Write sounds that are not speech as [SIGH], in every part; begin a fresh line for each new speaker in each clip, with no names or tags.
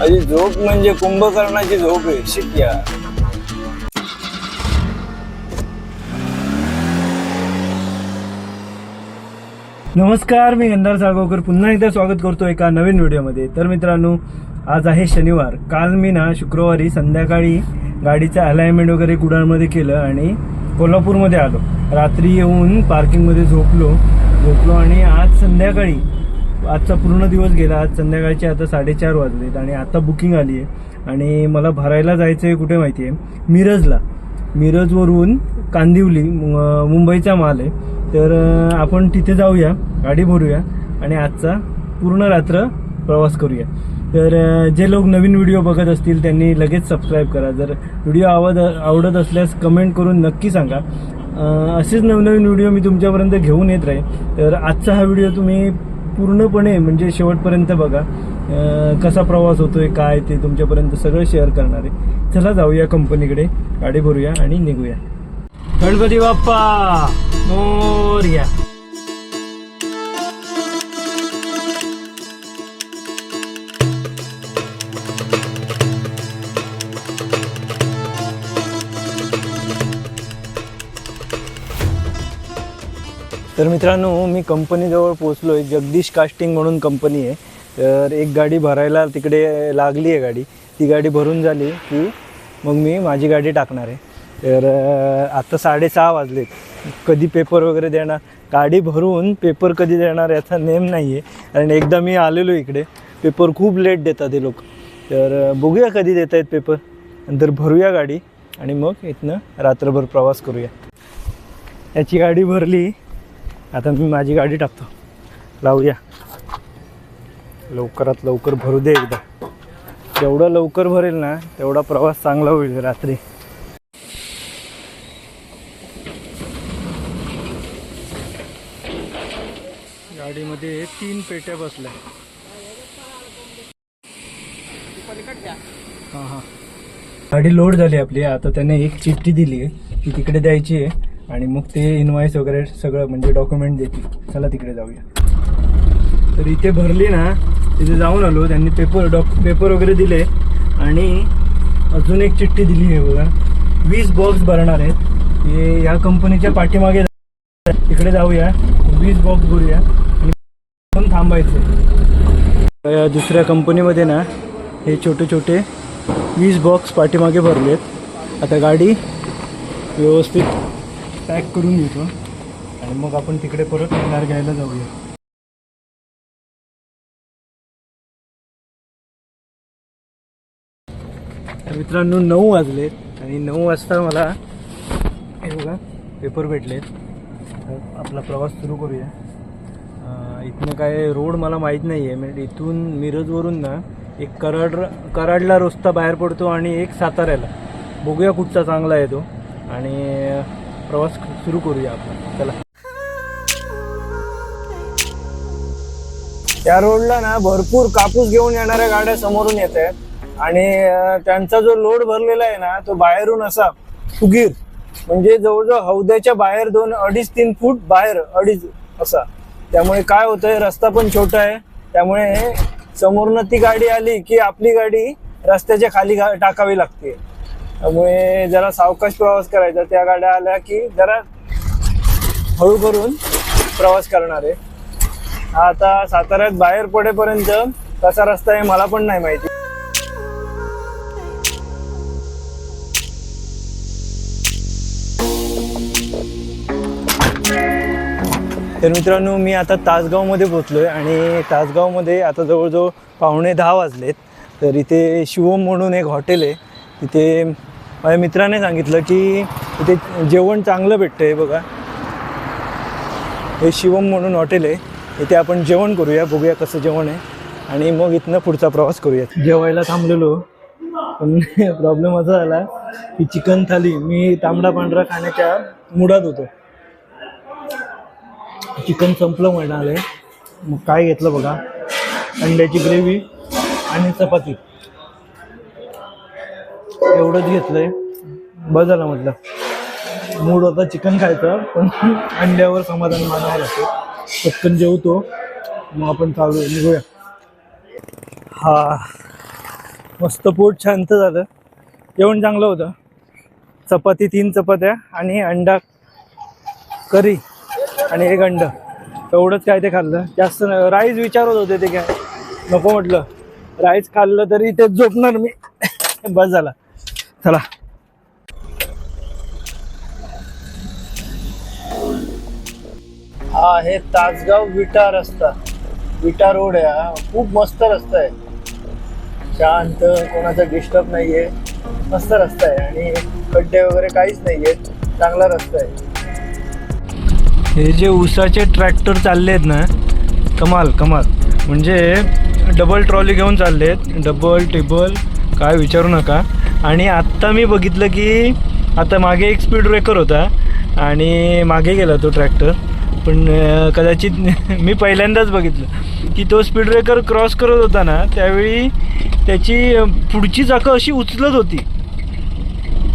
माझी झोप म्हणजे कुंभकर्णाची झोप आहे. शिक्या नमस्कार मी गंधार साळगावकर पुन्हा एकदा स्वागत करतो एका नवीन व्हिडिओमध्ये. तर मित्रांनो आज आहे शनिवार. काल मी ना शुक्रवारी संध्याकाळी गाडीचं अलाइनमेंट वगैरे कुडाळमध्ये केलं आणि कोल्हापूरमध्ये आलो. रात्री येऊन पार्किंगमध्ये झोपलो. झोपलो आणि आज संध्याकाळी आजचा पूर्ण दिवस गेला. आज संध्याकाळचे आता साडेचार वाजलेत आणि आता बुकिंग आली आहे. आणि मला भरायला जायचं आहे कुठे माहिती आहे? मिरजला. मिरजवरून कांदिवली मुंबईचा माल आहे. तर आपण तिथे जाऊया गाडी भरूया आणि आजचा पूर्ण रात्र प्रवास करूया. तर जे लोक नवीन व्हिडिओ बघत असतील त्यांनी लगेच सबस्क्राईब करा. जर व्हिडिओ आवड आवडत असल्यास कमेंट करून नक्की सांगा. असेच नवनवीन व्हिडिओ मी तुमच्यापर्यंत घेऊन येत राहील तर आजचा हा व्हिडिओ तुम्ही पूर्णपणे म्हणजे शेवटपर्यंत बघा कसा प्रवास होतोय काय ते तुमच्यापर्यंत सगळं शेअर करणार आहे. चला जाऊया कंपनीकडे गाडी भरूया आणि निघूया. गणपती बाप्पा मोर्या. तर मित्रांनो मी कंपनीजवळ पोचलो आहे जगदीश कास्टिंग म्हणून कंपनी आहे. तर एक गाडी भरायला तिकडे लागली आहे गाडी. ती गाडी भरून झाली की मग मी माझी गाडी टाकणार आहे. तर आत्ता साडेसहा वाजले कधी पेपर वगैरे देणार? गाडी भरून पेपर कधी देणार याचा नेम नाही आहे कारण एकदा मी आलेलो इकडे. पेपर खूप लेट देतात ते लोक. तर बघूया कधी देत आहेत पेपर. नंतर भरूया गाडी आणि मग इथनं रात्रभर प्रवास करूया. याची गाडी भरली. आता मी माझी गाडी टाकतो. लावूया. लवकरात लवकर भरू दे एकदा. जेवढं लवकर भरेल ना तेवढा प्रवास चांगला होईल रात्री. गाडीमध्ये तीन पेट्या बसल्या. हां हां. गाडी लोड झाली आपली. आता त्याने एक चिठ्ठी दिली आहे ती तिकडे द्यायची आहे आणि मग ते इनवाईस वगैरे सगळं म्हणजे डॉक्युमेंट देतील. चला तिकडे जाऊया. तर इथे भरली ना तिथे जाऊन आलो. त्यांनी पेपर डॉक पेपर वगैरे दिले. आणि अजून एक चिठ्ठी दिली आहे बघा. वीस बॉक्स भरणार आहेत. हे या कंपनीच्या पाठीमागे तिकडे जाऊया. वीस बॉक्स भरूया. आणि पण थांबायचं दुसऱ्या कंपनीमध्ये ना हे छोटे छोटे वीस बॉक्स पाठीमागे भरलेत. आता गाडी व्यवस्थित पॅक करून घेतो. आणि मग आपण तिकडे परत कार घ्यायला जाऊया. तर मित्रांनो नऊ वाजलेत आणि नऊ वाजता मला हे बघा पेपर भेटले तर आपला प्रवास सुरू करूया. इथनं काय रोड मला माहीत नाही आहे म्हणजे इथून मिरजवरून ना एक कराड कराडला रस्ता बाहेर पडतो आणि एक साताऱ्याला. बघूया कुठचा चांगला आहे तो. आणि प्रवास सुरू करूया आपण. चला. त्या रोडला ना भरपूर कापूस घेऊन येणाऱ्या गाड्या समोरून येत. आहेत आणि त्यांचा जो लोड भरलेला आहे ना तो बाहेरून असा सुगीर म्हणजे जवळजवळ हौद्याच्या बाहेर दोन अडीच तीन फूट बाहेर अडीच असा. त्यामुळे काय होतंय रस्ता पण छोटा आहे. त्यामुळे समोरनं ती गाडी आली की आपली गाडी रस्त्याच्या खाली टाकावी लागते. त्यामुळे जरा सावकाश प्रवास करायचा. त्या गाड्या आल्या की जरा हळू करून प्रवास करणार आहे. आता साताऱ्यात बाहेर पडेपर्यंत कसा रस्ता आहे मला पण नाही माहिती. तर मित्रांनो मी आता तासगावमध्ये पोचलोय आणि तासगावमध्ये आता जवळजवळ पावणे दहा वाजलेत. तर इथे शिवम म्हणून एक हॉटेल आहे. तिथे माझ्या मित्राने सांगितलं की इथे जेवण चांगलं भेटतं आहे बघा. हे शिवम म्हणून हॉटेल आहे. इथे आपण जेवण करूया बघूया कसं जेवण आहे. आणि मग इथनं पुढचा प्रवास करूया जेवायला थांबलेलो. पण [LAUGHS] प्रॉब्लेम असा झाला की चिकन थाली मी तांबडा पांढरा खाण्याच्या मुडात होतो. चिकन संपलं म्हणाले. मग काय घेतलं बघा. अंड्याची ग्रेव्ही आणि चपाती. एवढंच घेतलंय. बस झालं म्हटलं. मूड होता चिकन खायचं पण अंड्यावर समाधान मानावं लागतं. पटकन जेवतो. मग आपण चालू निघूया. हा. मस्त पोट शांत झालं. जेवण चांगलं होतं. चपाती तीन चपात्या आणि अंडा करी आणि एक अंड. एवढंच काय ते खाल्लं. जास्त राईस विचारत होते ते काय. नको म्हटलं. राईस खाल्लं तरी ते झोपणार मी. बस झाला. चला. हा हे तासगाव विटा रस्ता. विटा रोड आहे हा. खूप मस्त रस्ता आहे. शांत कोणाचा डिस्टर्ब नाहीये. मस्त रस्ता आहे आणि खड्डे वगैरे काहीच नाहीये. चांगला रस्ता आहे. हे जे उसाचे ट्रॅक्टर चालले आहेत ना कमाल कमाल. म्हणजे डबल ट्रॉली घेऊन चालले आहेत डबल टेबल काय विचारू नका. आणि आत्ता मी बघितलं की आता मागे एक स्पीड ब्रेकर होता आणि मागे गेला तो ट्रॅक्टर पण कदाचित [LAUGHS] मी पहिल्यांदाच बघितलं की तो स्पीड ब्रेकर क्रॉस करत होता ना त्यावेळी त्याची पुढची चाकं अशी उचलत होती.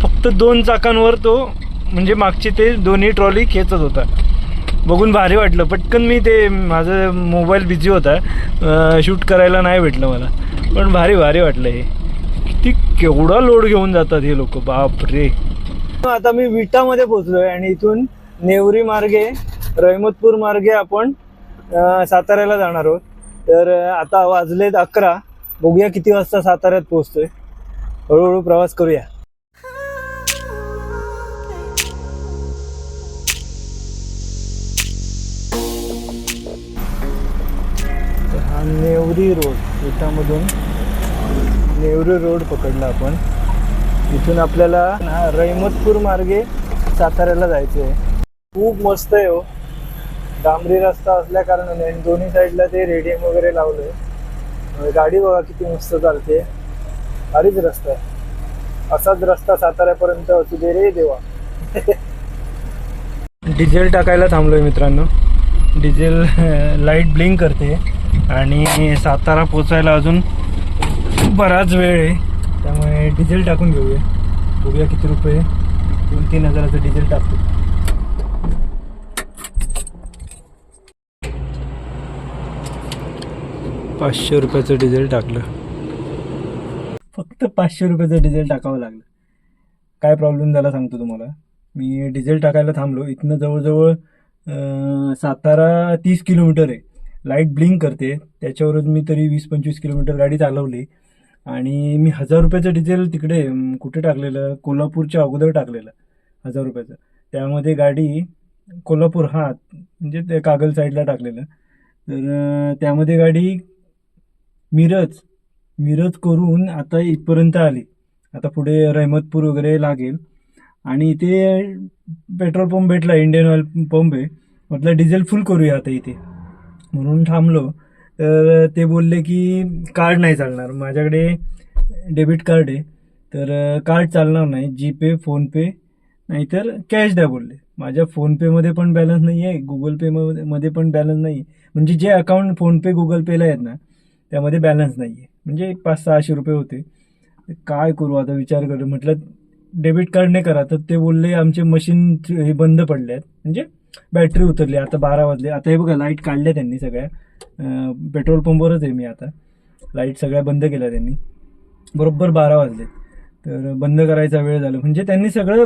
फक्त दोन चाकांवर तो म्हणजे मागची ते दोन्ही ट्रॉली खेचत होता. बघून भारी वाटलं. पटकन मी ते माझं मोबाईल बिझी होता. शूट करायला नाही भेटलं मला. पण भारी भारी वाटलं हे. किती केवढा लोड घेऊन जातात हे लोक? बाप रे आता मी विटामध्ये पोचलोय आणि इथून नेवरी मार्गे रहमतपूर मार्गे आपण साताऱ्याला जाणार आहोत. तर आता वाजलेत अकरा. बघूया किती वाजता साताऱ्यात पोहोचतोय. हळूहळू प्रवास करूया. हा नेवरी रोड विटामधून नेवरी रोड पकडला आपण. इथून आपल्याला ना रहिमतपूर मार्गे साताऱ्याला जायचं आहे. खूप मस्त आहे हो. डांबरी रस्ता असल्या कारणाने दोन्ही साईडला ते रेडियम वगैरे लावलंय. गाडी बघा किती मस्त चालते. भारीच रस्ता आहे. असाच रस्ता साताऱ्यापर्यंत असू दे रे देवा. [LAUGHS] डिझेल टाकायला थांबलोय मित्रांनो. डिझेल [LAUGHS] लाइट ब्लिंक करते. आणि सातारा पोचायला अजून बराच वेळ आहे. त्यामुळे डिझेल टाकून घेऊया. बघूया किती रुपये दोन तीन हजाराचं डिझेल टाकतो. पाचशे रुपयाचं डिझेल टाकलं. फक्त पाचशे रुपयाचं डिझेल टाकावं लागलं. काय प्रॉब्लेम झाला सांगतो तुम्हाला. मी डिझेल टाकायला थांबलो. इथनं जवळजवळ सातारा तीस किलोमीटर आहे. लाइट ब्लिंक करते. त्याच्यावरच मी तरी वीस पंचवीस किलोमीटर गाडी चालवली. आणि मी हजार रुपयाचं डिझेल तिकडे कुठे टाकलेलं? कोल्हापूरच्या अगोदर टाकलेलं हजार रुपयाचं. त्यामध्ये गाडी कोल्हापूर हा म्हणजे ते कागल साईडला टाकलेलं. तर त्यामध्ये गाडी मिरज मिरज करून आता इथपर्यंत आली. आता पुढे रहमतपूर वगैरे लागेल. आणि इथे पेट्रोल पंप भेटला इंडियन ऑइल पंप आहे. म्हटलं डिझेल फुल करूया आता इथे. म्हणून थांबलो. तर ते बोलले की कार्ड नाही चालणार. माझ्याकडे डेबिट कार्ड आहे. तर कार्ड चालणार नाही. जीपे फोनपे नाहीतर कॅश द्या बोलले. माझ्या फोनपेमध्ये पण बॅलन्स नाही आहे. गुगल पेमध्ये मध्ये पण बॅलन्स नाही आहे. म्हणजे जे अकाउंट फोनपे गुगल पेला आहेत ना त्यामध्ये बॅलन्स नाही आहे. म्हणजे पाच सहाशे रुपये होते. काय करू आता विचार करू. म्हटलं डेबिट कार्डने करा. तर ते बोलले आमचे मशीन हे बंद पडले आहेत. म्हणजे बॅटरी उतरली आता बारा वाजले. आता हे बघा लाइट काढल्या त्यांनी सगळ्या. पेट्रोल पंपवरच आहे मी आता. लाइट सगळ्या बंद केल्या त्यांनी. बरोबर बारा वाजले. तर बंद करायचा वेळ झाला. म्हणजे त्यांनी सगळं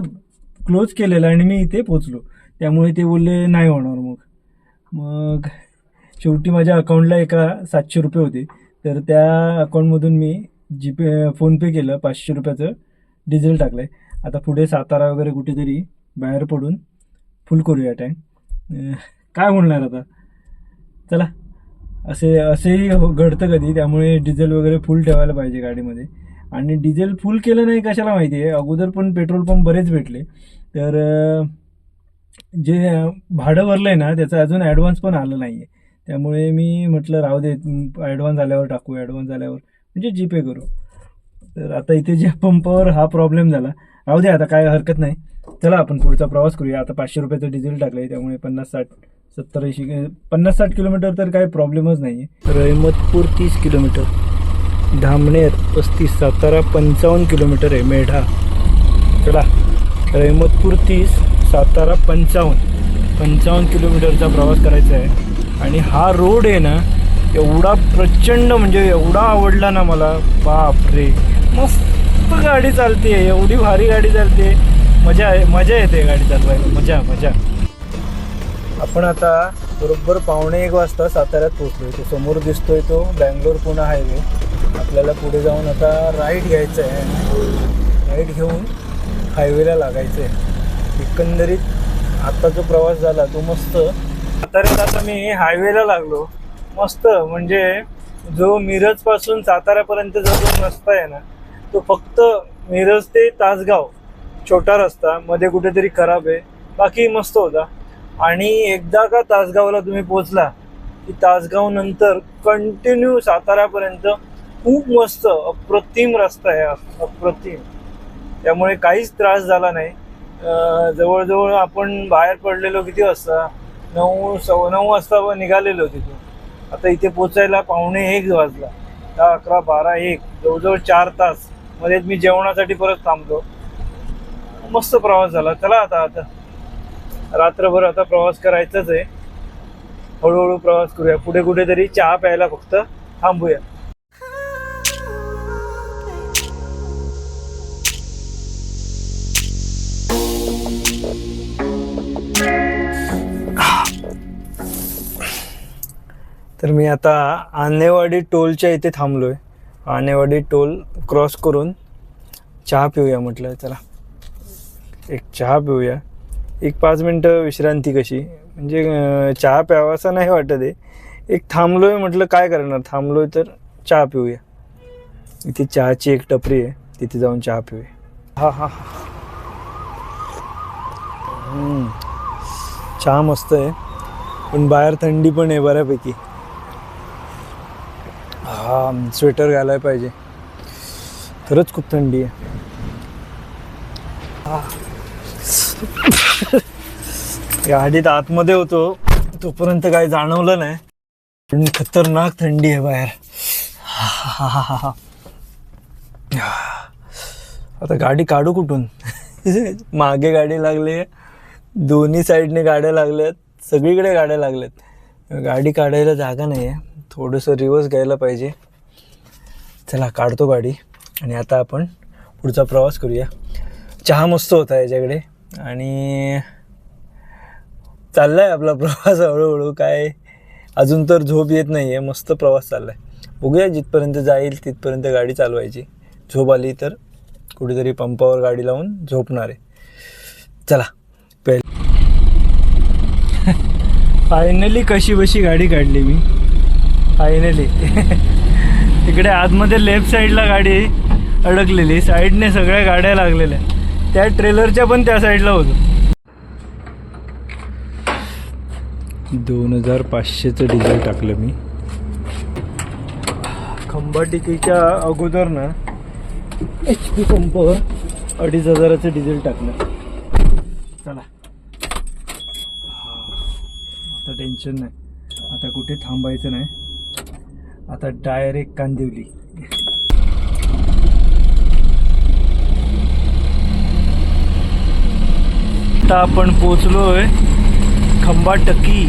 क्लोज केलेलं आणि मी इथे पोचलो त्यामुळे ते बोलले नाही होणार मग. मग शेवटी माझ्या अकाउंटला एका सातशे रुपये होते. तर त्या अकाउंटमधून मी जीपे फोनपे केलं पाचशे रुपयाचं. डिझेल टाकलं आहे आता पुढे सातारा वगैरे कुठेतरी बाहेर पडून फुल करूया टँक काय म्हणणार आता? चला असे असेही हो, घडतं कधी त्यामुळे डिझेल वगैरे फुल ठेवायला पाहिजे गाडीमध्ये. आणि डिझेल फुल केलं नाही कशाला माहिती आहे अगोदर पण पेट्रोल पंप बरेच भेटले. तर जे भाडं भरलं आहे ना त्याचं अजून ॲडव्हान्स पण आलं नाही आहे त्यामुळे मी म्हटलं राहू दे ॲडव्हान्स आल्यावर टाकू ॲडव्हान्स आल्यावर म्हणजे जीपे करू. तर आता इथे ज्या [LAUGHS] पंपावर हा प्रॉब्लेम झाला राहू दे आता काय हरकत नाही. चला आपण पुढचा प्रवास करूया. आता पाचशे रुपयाचं डिझेल टाकलं आहे त्यामुळे पन्नास साठ सत्तर ऐंशी पन्नास साठ किलोमीटर तर काही प्रॉब्लेमच नाही आहे रहमतपूर तीस किलोमीटर. धामणेर पस्तीस सातारा पंचावन्न किलोमीटर आहे मेढा. चला रहमतपूर तीस सातारा पंचावन्न. पंचावन्न किलोमीटरचा प्रवास करायचा आहे. आणि हा रोड आहे ना एवढा प्रचंड म्हणजे एवढा आवडला ना मला. बाप रे मस्त. गाडी चालते एवढी भारी गाडी चालते मजा मजा येते गाडी चालवायला. मजा मजा. आपण आता बरोबर पावणे एक वाजता साताऱ्यात पोहोचलोय. तो समोर दिसतोय तो बँगलोर पुणे हायवे. आपल्याला पुढे जाऊन आता राईट घ्यायचं आहे राईट घेऊन हायवेला लागायचं आहे एकंदरीत आता जो प्रवास झाला तो मस्त. साताऱ्यात आता मी हायवेला लागलो. मस्त म्हणजे जो मिरजपासून साताऱ्यापर्यंत जो रस्ता आहे ना तो फक्त मिरज ते तासगाव छोटा रस्ता मध्ये कुठेतरी खराब आहे. बाकी मस्त होता. आणि एकदा का तासगावला तुम्ही पोचला की तासगाव नंतर कंटिन्यू साताऱ्यापर्यंत खूप मस्त अप्रतिम रस्ता आहे अप्रतिम. त्यामुळे काहीच त्रास झाला नाही. जवळजवळ आपण बाहेर पडलेलो किती वाजता? नऊ सव नऊ वाजता निघालेलो तिथून. आता इथे पोचायला पावणे एक वाजला. दहा अकरा बारा एक. जवळजवळ चार तास. मध्येच मी जेवणासाठी परत थांबलो. मस्त प्रवास झाला. चला आता आता. रात्रभर आता प्रवास करायचाच आहे. हळूहळू प्रवास करूया. कुठे कुठेतरी चहा प्यायला फक्त थांबूया. तर मी आता आनेवाडी टोलच्या इथे थांबलोय. आनेवाडी टोल क्रॉस करून चहा पिऊया म्हटलं चला. एक चहा पिऊया. एक पाच मिनटं विश्रांती कशी? म्हणजे चहा चहा प्यावासा नाही वाटत आहे. एक थांबलोय म्हटलं काय करणार? थांबलोय तर चहा पिऊया. इथे चहाची एक टपरी आहे तिथे जाऊन चहा पिऊया. हा हा चहा मस्त आहे. पण बाहेर थंडी पण आहे बऱ्यापैकी. हा स्वेटर घालायला पाहिजे. खरंच खूप थंडी आहे. गाडीत आतमध्ये होतो तोपर्यंत काही जाणवलं नाही. पण खतरनाक थंडी आहे बाहेर. आता गाडी काढू कुठून? मागे गाडी लागली दोन्ही साईडने गाड्या लागल्यात. सगळीकडे गाड्या लागल्यात. गाडी काढायला जागा नाही आहे थोडंसं रिवर्स घ्यायला पाहिजे. चला काढतो गाडी आणि आता आपण पुढचा प्रवास करूया. चहा मस्त होता याच्याकडे आणि चालला आहे आपला प्रवास हळूहळू. काय अजून तर झोप येत नाही आहे मस्त प्रवास चालला आहे बघूया जिथपर्यंत जाईल तिथपर्यंत गाडी चालवायची. झोप आली तर कुठेतरी पंपावर गाडी लावून झोपणार आहे. चला पहिले. [LAUGHS] फायनली कशी बशी गाडी काढली मी. फायनली. तिकडे आतमध्ये लेफ्ट साईडला गाडी अडकलेली. साईडने सगळ्या गाड्या लागलेल्या. त्या ट्रेलरच्या पण त्या साईडला होतो दोन हजार पाचशेचं डिझेल टाकलं मी. खंबाटिकीच्या अगोदर ना एच पी पंपावर अडीच हजाराचं डिझेल टाकलं. चला. आता टेन्शन नाही. आता कुठे थांबायचं नाही. आता डायरेक्ट कांदिवली. आता आपण पोचलोय खंबाटकी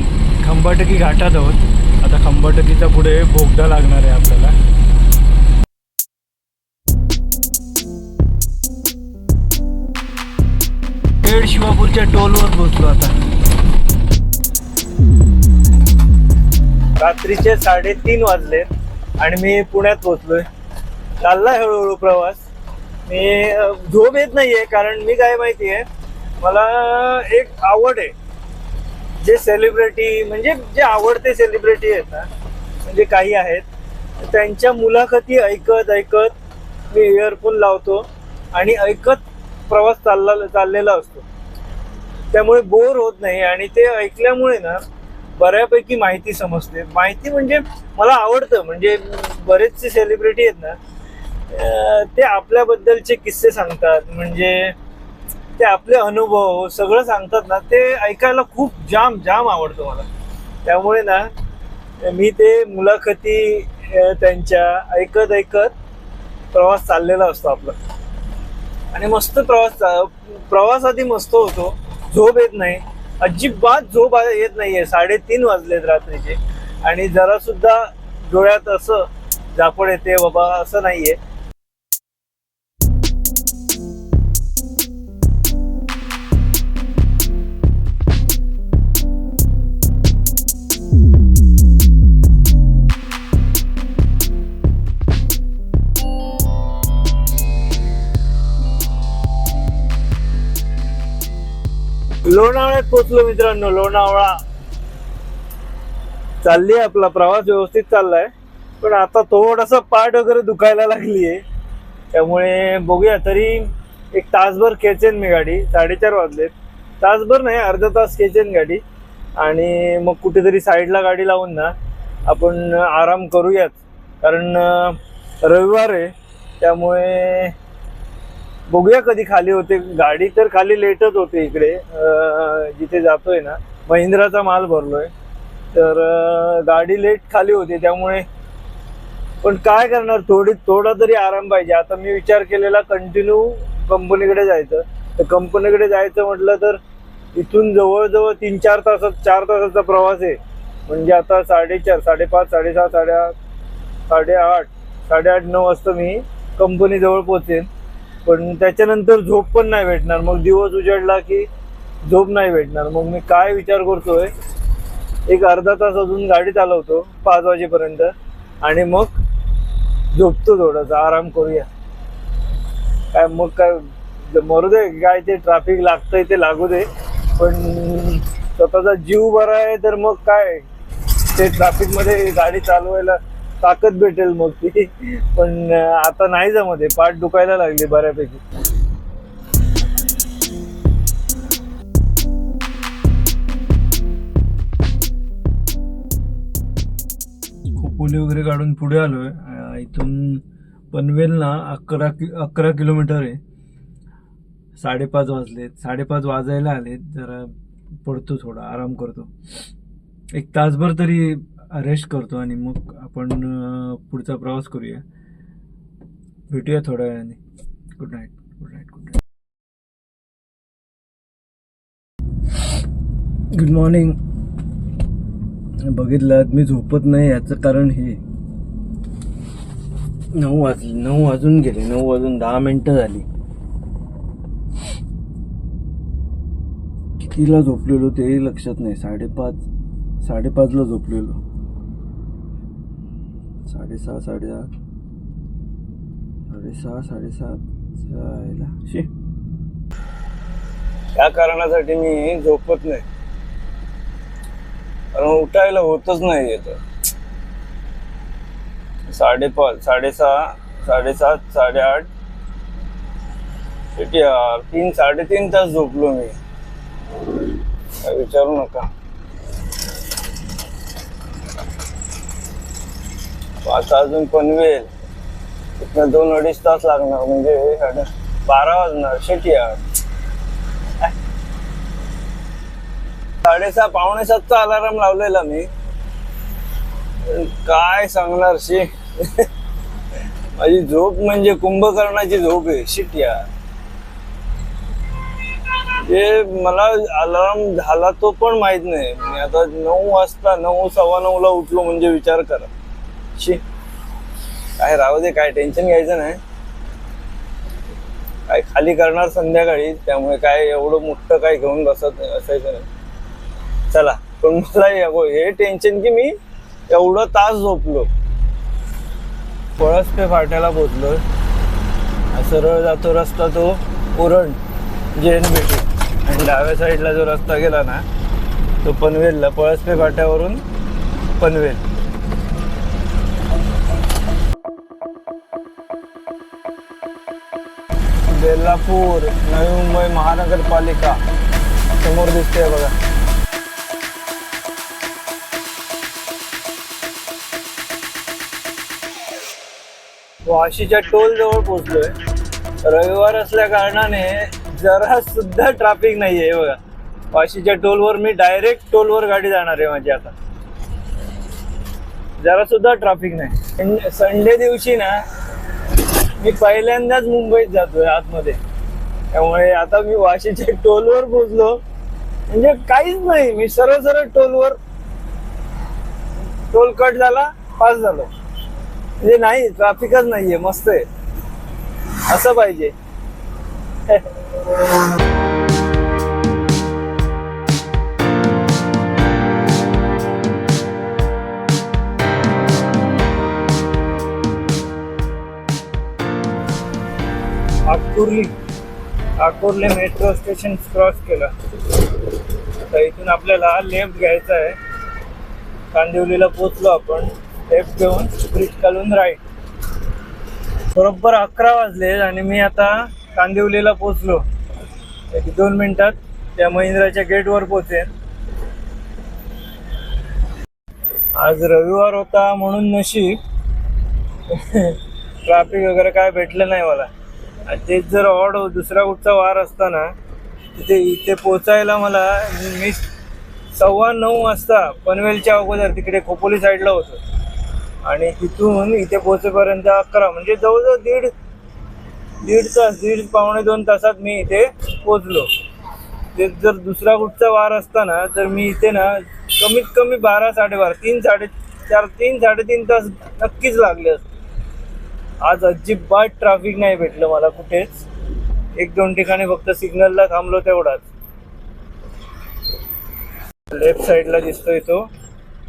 खंबाटकी घाटात आहोत. आता खंबाटकीचा पुढे बोगदा लागणार आहे आपल्याला. खेड शिवापूरच्या टोलवर पोहोचलो आता. रात्रीचे साडेतीन वाजले आणि मी पुण्यात पोचलोय चालला हळूहळू प्रवास. मी झोप येत नाहीये कारण मी काय माहितीये मला एक आवड आहे. जे सेलिब्रिटी म्हणजे जे आवडते सेलिब्रिटी आहेत ना म्हणजे काही आहेत त्यांच्या मुलाखती ऐकत ऐकत मी इयरफोन लावतो आणि ऐकत प्रवास चालला चाललेला असतो. त्यामुळे बोर होत नाही आणि ते ऐकल्यामुळे ना बऱ्यापैकी माहिती समजते. माहिती म्हणजे मला आवडतं म्हणजे बरेचसे सेलिब्रिटी आहेत ना ते आपल्याबद्दलचे किस्से सांगतात. म्हणजे ते आपले अनुभव सगळं सांगतात ना ते ऐकायला खूप जाम जाम आवडतं मला. त्यामुळे ना मी ते मुलाखती त्यांच्या ऐकत ऐकत प्रवास चाललेला असतो आपला. आणि मस्त प्रवास प्रवास आधी मस्त होतो. झोप येत नाही. अजिबात झोप येत नाहीये. साडेतीन वाजलेत रात्रीचे. आणि जरा सुद्धा डोळ्यात असं झापड येते बाबा असं नाहीये. लोणावळ्यात पोचलो मित्रांनो लोणावळा. चालली आपला प्रवास व्यवस्थित चाललाय. पण आता थोडासा पाठ वगैरे दुखायला लागली आहे त्यामुळे बघूया तरी एक तासभर खेचेन मी गाडी. साडेचार वाजलेत. तासभर नाही अर्धा तास खेचेन गाडी. आणि मग कुठेतरी साईडला गाडी लावून ना आपण आराम करूयात. कारण रविवार आहे. त्यामुळे बघूया कधी खाली होते. गाडी तर खाली लेटच होते इकडे. जिथे जातोय ना महिंद्राचा माल भरलोय. तर गाडी लेट खाली होते त्यामुळे. पण काय करणार? थोडी थोडा तरी आराम पाहिजे. आता मी विचार केलेला कंटिन्यू कंपनीकडे जायचं. तर कंपनीकडे जायचं म्हटलं तर इथून जवळजवळ तीन चार तासात चार तासाचा प्रवास आहे. म्हणजे आता साडेचार साडेपाच साडेसहा साडेआठ साडेआठ साडेआठ नऊ वाजता मी कंपनीजवळ पोचेन पण त्याच्यानंतर झोप पण नाही भेटणार. मग दिवस उजाडला की झोप नाही भेटणार. मग मी काय विचार करतोय? एक अर्धा तास अजून गाडी चालवतो पाच वाजेपर्यंत. आणि मग झोपतो थोडासा आराम करूया. काय मग काय मरू दे काय ते ट्रॅफिक लागतंय ते लागू दे. पण स्वतःचा जीव बरा आहे तर मग काय? ते ट्राफिकमध्ये गाडी चालवायला ताकद भेटेल मग ती. पण आता नाही जमत पाठ दुखायला लागली बऱ्यापैकी. खोपोली वगैरे काढून पुढे आलोय. इथून पनवेल ना अकरा कि अकरा किलोमीटर आहे. साडेपाच वाजलेत. साडेपाच वाजायला आलेत. जरा पडतो थोडा. आराम करतो. एक तासभर तरी रेस्ट करतो आणि मग आपण पुढचा प्रवास करूया. भेटूया थोड्या वेळाने. Good night good night good night good morning बघितलं मी झोपत नाही याचं कारण हे. नऊ वाजले नऊ वाजून गेले नऊ वाजून दहा मिनटं झाली. कितीला झोपलेलो तेही लक्षात नाही. साडेपाच साडेपाचला झोपलेलो. साडेसहा साडेसात साडेसहा साडेसात जायला. शी. त्या कारणासाठी मी झोपत नाही. कारण उठायला होतच नाही येत साडेपाच साडेसहा साडेसात साडेआठ. किती यार तीन साडेतीन तास झोपलो मी. विचारू नका. आता अजून पनवेल इथनं दोन अडीच तास लागणार म्हणजे साडे बारा वाजणार शेटी साडेसहा पावणे सातचा अलाराम लावलेला मी. काय सांगणार शी? माझी झोप म्हणजे कुंभकर्णाची झोप आहे शिट यार ते मला अलार्म झाला तो पण माहीत नाही. मी आता नऊ वाजता नऊ सव्वा नऊ ला उठलो म्हणजे विचार करा. शी काय राहू दे काय टेन्शन घ्यायचं नाही. काय खाली करणार संध्याकाळी त्यामुळे काय एवढं मोठं काय घेऊन बसत नाही असायचं नाही. चला पण मला हे- हो, हे टेन्शन की मी एवढं तास झोपलो. पळसपे फाट्याला पोचलो सरळ जातो रस्ता तो उरण बी टी आणि डाव्या साईडला जो रस्ता गेला ना तो पनवेलला पळसपे फाट्यावरून पनवेल. बेलापूर नवी मुंबई महानगरपालिका. समोर दिसते बघा. वाशीच्या टोल जवळ पोहोचलोय. रविवार असल्या कारणाने जरा सुद्धा ट्रॅफिक नाहीये बघा. वाशीच्या टोलवर मी डायरेक्ट टोलवर गाडी जाणार आहे माझी आता. जरा सुद्धा ट्रॅफिक नाही. संडे दिवशी ना मी पहिल्यांदाच मुंबईत जातोय आतमध्ये. त्यामुळे आता मी वाशीच्या टोलवर पोचलो म्हणजे काहीच नाही मी सरळ सरळ टोलवर टोल कट झाला पास झालो. म्हणजे नाही ट्राफिकच नाहीये मस्त आहे. असं पाहिजे. [LAUGHS] Akurli Akurli metro station cross केलं. तर इथून आपल्याला लेफ्ट घ्यायचा आहे. कांदिवलीला पोचलो आपण. लेफ्ट घेऊन ब्रिज खालून राईट बरोबर अकरा वाजले आणि मी आता कांदिवलीला पोचलो एक दोन मिनिटात त्या महिंद्राच्या गेटवर पोचेन आज रविवार होता म्हणून नशीब. [LAUGHS] ट्रॅफिक वगैरे काय भेटलं नाही मला. तेच जर ऑड दुसरा कुठचा वार असताना तिथे इथे पोचायला मला मी सव्वा नऊ वाजता पनवेलच्या अगोदर तिकडे खोपोली साईडला होतो. आणि तिथून इथे पोचेपर्यंत अकरा म्हणजे जवळजवळ दीड दीड तास दीड पावणे दोन तासात मी इथे पोचलो ते जर दुसरा कुठचा वार असताना तर मी इथे ना कमीत कमी बारा साडेबारा तीन साडे चार तीन साडेतीन तास नक्कीच लागले असते. आज अजिबात ट्रॅफिक नाही भेटलं मला कुठेच. एक दोन ठिकाणी फक्त सिग्नलला थांबलो तेवढाच. लेफ्ट साईडला दिसतोय तो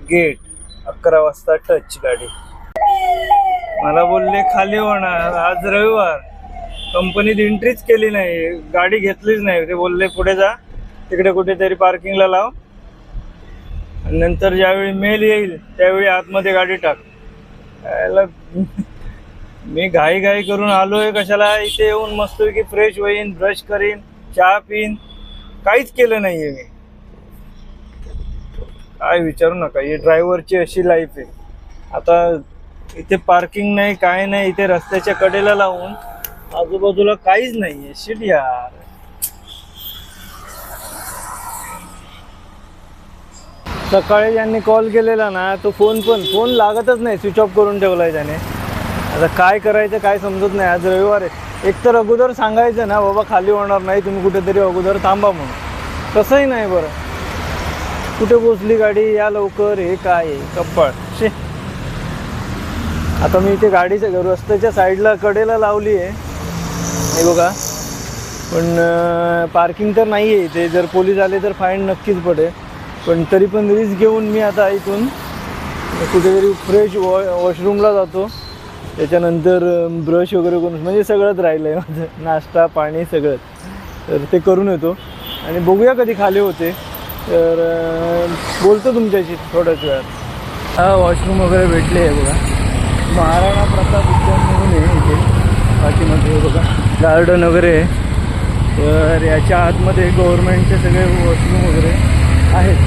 गेट अकरा वाजता टच गाडी. मला बोलले खाली होणार आज रविवार. कंपनीत एंट्रीच केली नाही गाडी घेतलीच नाही. ते बोलले पुढे जा तिकडे कुठेतरी पार्किंगला लाव. आणि नंतर ज्यावेळी मेल येईल त्यावेळी आतमध्ये गाडी टाक. याला मी घाई घाई करून आलोय कशाला इथे येऊन मस्त की फ्रेश होईन ब्रश करीन चहा पिन. काहीच केलं नाहीये मी. काय विचारू नका ही ड्रायव्हरची अशी लाईफ आहे. आता इथे पार्किंग नाही काय नाही इथे रस्त्याच्या कडेला लावून आजूबाजूला काहीच नाहीये. शिट यार. सकाळी ज्यांनी कॉल केलेला ना तो फोन पण फोन लागतच नाही स्विच ऑफ करून ठेवलाय त्याने. आता काय करायचं काय समजत नाही. आज रविवार आहे. एक तर अगोदर सांगायचं ना बाबा खाली होणार नाही तुम्ही कुठेतरी अगोदर थांबा म्हणून. तसंही नाही बरं. कुठे पोचली गाडी? या लवकर. हे काय आहे? कप्पळ शे. आता मी इथे गाडीच्या रस्त्याच्या साईडला कडेला लावली आहे. हे बघा. पण पार्किंग तर नाही आहे इथे. जर पोलीस आले तर फाईन नक्कीच पडेल. पण तरी पण रिस्क घेऊन मी आता इथून कुठेतरी फ्रेश वॉ वॉशरूमला जातो. त्याच्यानंतर ब्रश वगैरे करून म्हणजे सगळंच राहिलं आहे माझं. नाश्ता पाणी सगळंच. तर ते करून येतो. आणि बघूया कधी खाली होते. तर बोलतो तुमच्याशी थोड्याच वेळात. हा वॉशरूम वगैरे भेटले आहे बघा. महाराणा प्रताप उद्यान म्हणून आहे इथे. पाठीमध्ये बघा. गार्डन वगैरे आहे. तर याच्या आतमध्ये गव्हर्नमेंटचे सगळे वॉशरूम वगैरे आहेत.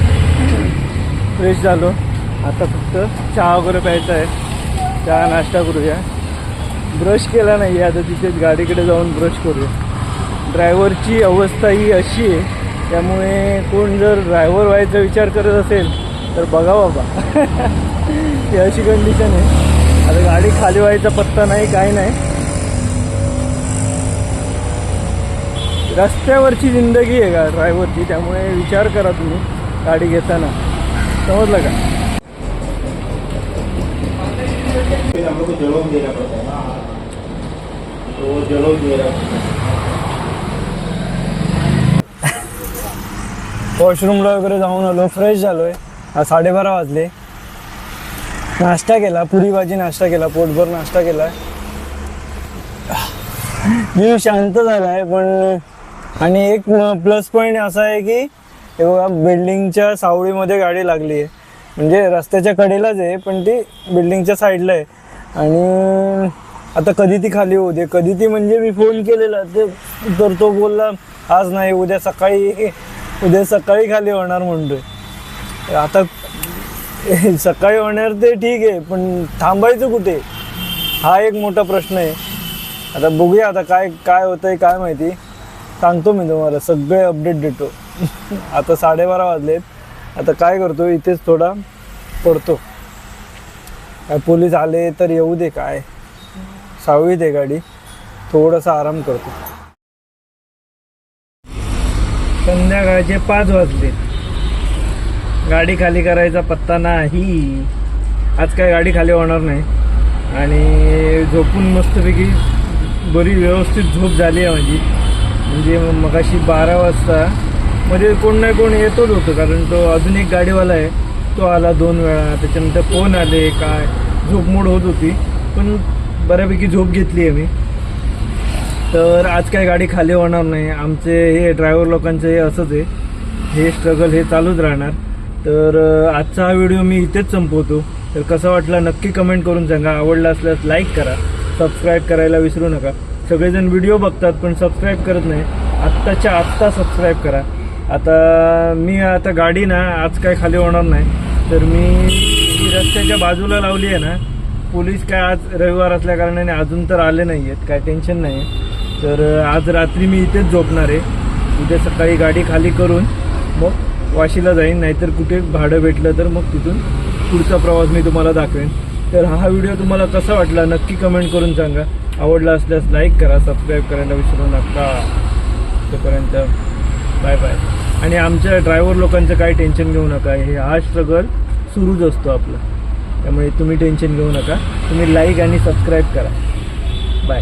फ्रेश झालो. आता फक्त चहा वगैरे प्यायचा आहे. चहा नाश्ता करूया. ब्रश केला नाही आता तिथेच गाडीकडे जाऊन ब्रश करूया. ड्रायव्हरची अवस्था ही अशी आहे त्यामुळे कोण जर ड्रायव्हर व्हायचा विचार करत असेल तर बघा बाबा. [LAUGHS] ही अशी कंडिशन आहे. आता गाडी खाली व्हायचा पत्ता नाही काही नाही. रस्त्यावरची जिंदगी आहे का ड्रायव्हरची त्यामुळे विचार करा तुम्ही गाडी घेताना. समजलं का?
को जलोन देना पड़ता है. ना तो वो जलोन दे रहा
वॉशरूमला वगैरे जाऊन आलो फ्रेश झालोय. साडेबारा वाजले. नाश्ता केला पुरी भाजी नाश्ता केला पोटभर नाश्ता केला. जीव शांत झालाय पण आणि एक प्लस पॉईंट असा आहे की हे बघा बिल्डिंगच्या सावळीमध्ये गाडी लागली आहे म्हणजे रस्त्याच्या कडेलाच आहे पण ती बिल्डिंगच्या साईडला आहे. आणि आता कधी ती खाली होऊ दे. कधी ती म्हणजे मी फोन केलेला. ते तर तो बोलला आज नाही उद्या सकाळी उद्या सकाळी खाली होणार म्हणतोय. आता [LAUGHS] सकाळी होणार ते ठीक आहे पण थांबायचं कुठे? हा एक मोठा प्रश्न आहे. आता बघूया आता काय काय होतं आहे काय माहिती. सांगतो मी तुम्हाला सगळे अपडेट देतो. [LAUGHS] आता साडेबारा वाजलेत. आता काय करतो इथेच थोडा पडतो. काय पोलीस आले तर येऊ दे काय? सहावी दे गाडी. थोडासा आराम करतो. संध्याकाळचे पाच वाजले. गाडी खाली करायचा पत्ता नाही. आज काय गाडी खाली होणार नाही. आणि झोपून मस्तपैकी बरी व्यवस्थित झोप झाली आहे माझी. म्हणजे मगाशी बारा वाजता. म्हणजे कोण ना कोण येतोच होतो कारण तो अजून एक गाडीवाला आहे. तो आला दोन वेळा त्याच्यानंतर फोन आले काय? झोप मोड होत होती पण बऱ्यापैकी झोप घेतली आहे मी. तर आज काय गाडी खाली होणार नाही. आमचे हे ड्रायव्हर लोकांचं हे असंच आहे. हे स्ट्रगल हे चालूच राहणार. तर आजचा हा व्हिडिओ मी इथेच संपवतो. तर कसा वाटला नक्की कमेंट करून सांगा. आवडला असल्यास लाईक करा. सबस्क्राईब करायला विसरू नका. सगळेजण व्हिडिओ बघतात पण सबस्क्राईब करत नाही. आत्ताच्या आत्ता सबस्क्राईब करा. आता मी आता गाडी ना आज काय खाली होणार नाही. तर मी रस्त्याच्या बाजूला लावली आहे ना पोलीस काय आज रविवार असल्या कारणाने अजून तर आले नाही आहेत काय टेन्शन नाही तर आज रात्री मी इथेच झोपणार आहे. उद्या सकाळी गाडी खाली करून मग वाशीला जाईन नाहीतर कुठे भाडं भेटलं तर मग तिथून पुढचा प्रवास मी तुम्हाला दाखवेन. तर हा व्हिडिओ तुम्हाला कसा वाटला नक्की कमेंट करून सांगा. आवडला असल्यास लाईक करा सबस्क्राईब करायला विसरू नका. तोपर्यंत बाय बाय. आणि आमच्या ड्रायव्हर लोकांचं काय टेन्शन घेऊ नका. हे हा स्ट्रगल सुरूच असतो आपला. त्यामुळे तुम्ही टेन्शन घेऊ नका. तुम्ही लाईक आणि सबस्क्राईब करा. बाय.